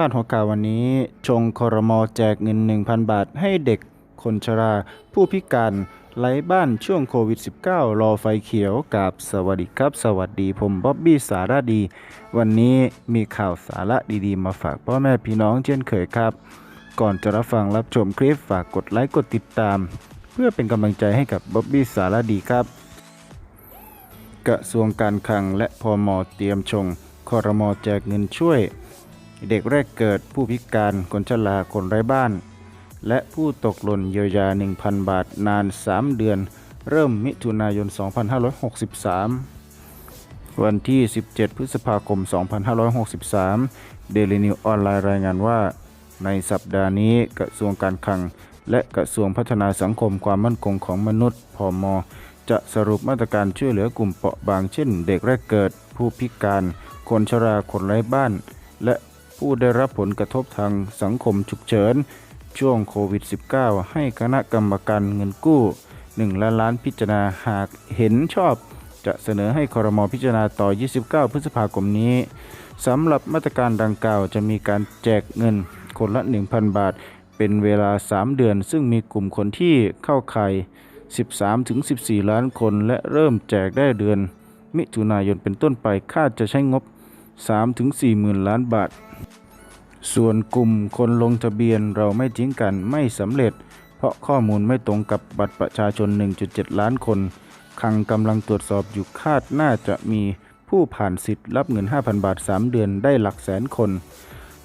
พาดหัวข่าววันนี้ ชงคอรมอแจกเงิน 1,000 บาทให้เด็กคนชรา ผู้พิการไร้บ้านช่วงโควิด -19 รอไฟเขียวกับสวัสดีครับ สวัสดีผมบ๊อบบี้สาระดี วันนี้มีข่าวสาระดีๆ มาฝากพ่อแม่พี่น้องเช่นเคยครับ ก่อนจะรับฟังรับชมคลิปฝากกดไลค์กดติดตาม เพื่อเป็นกำลังใจให้กับบ๊อบบี้สาระดีครับ กระทรวงการคลังและพมอเตรียมชงคอรมอแจกเงินช่วย เด็กแรกเกิดผู้พิการคนชราคนไร้บ้าน และผู้ตกหล่นเยียวยา 1,000 บาทนาน 3 เดือน เริ่มมิถุนายน 2563 วันที่ 17 พฤษภาคม 2563 เดลินิวออนไลน์รายงานว่า ในสัปดาห์นี้กระทรวงการคลัง และกระทรวงพัฒนาสังคมความมั่นคงของมนุษย์พมอจะสรุปมาตรการช่วยเหลือกลุ่มเปราะบางเช่น เด็กแรกเกิด ผู้พิการ คนชราคนไร้บ้าน และ ผู้ได้รับผลกระทบทางสังคมฉุกเฉิน ช่วงโควิด -19 ให้คณะกรรมการเงินกู้ 1 ล้านล้านพิจารณาหากเห็นชอบ จะเสนอให้คอรมอพิจารณาต่อ 29 พฤษภาคมนี้สำหรับมาตรการดังกล่าวจะมีการแจกเงินคนละ 1,000 บาท เป็นเวลา 3 เดือน ซึ่งมีกลุ่มคนที่เข้าข่าย 13-14 ล้านคน และเริ่มแจกได้เดือน มิถุนายนเป็นต้นไปคาดจะใช้งบ 3-4 หมื่นล้านบาท ส่วนกลุ่มคนลงทะเบียนเราไม่ทิ้งกันไม่สำเร็จ เพราะข้อมูลไม่ตรงกับบัตรประชาชน 1.7 ล้านคนคังกำลังตรวจสอบอยู่คาดน่าจะมีผู้ผ่านสิทธิ์รับเงิน 5,000 บาท 3 เดือนได้หลักแสนคน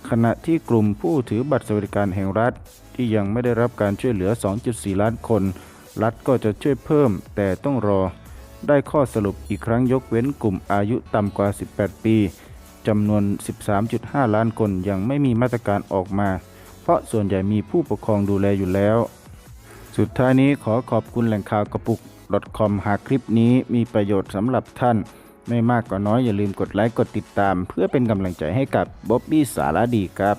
ขณะที่กลุ่มผู้ถือบัตรสวัสดิการแห่งรัฐ ที่ยังไม่ได้รับการช่วยเหลือ 2.4 ล้านคน รัฐก็จะช่วยเพิ่ม แต่ต้องรอ ได้ข้อสรุปอีกครั้งยกเว้นกลุ่มอายุต่ำกว่า 18 ปี จำนวน 13.5 ล้านคนยังไม่มีมาตรการออกมา เพราะส่วนใหญ่มีผู้ปกครองดูแลอยู่แล้ว สุดท้ายนี้ขอขอบคุณแหล่งข่าวกระปุก .com หากคลิปนี้มีประโยชน์สำหรับท่าน ไม่มากก็น้อยอย่าลืมกดไลค์กดติดตาม เพื่อเป็นกำลังใจให้กับบ๊อบบี้สารดีครับ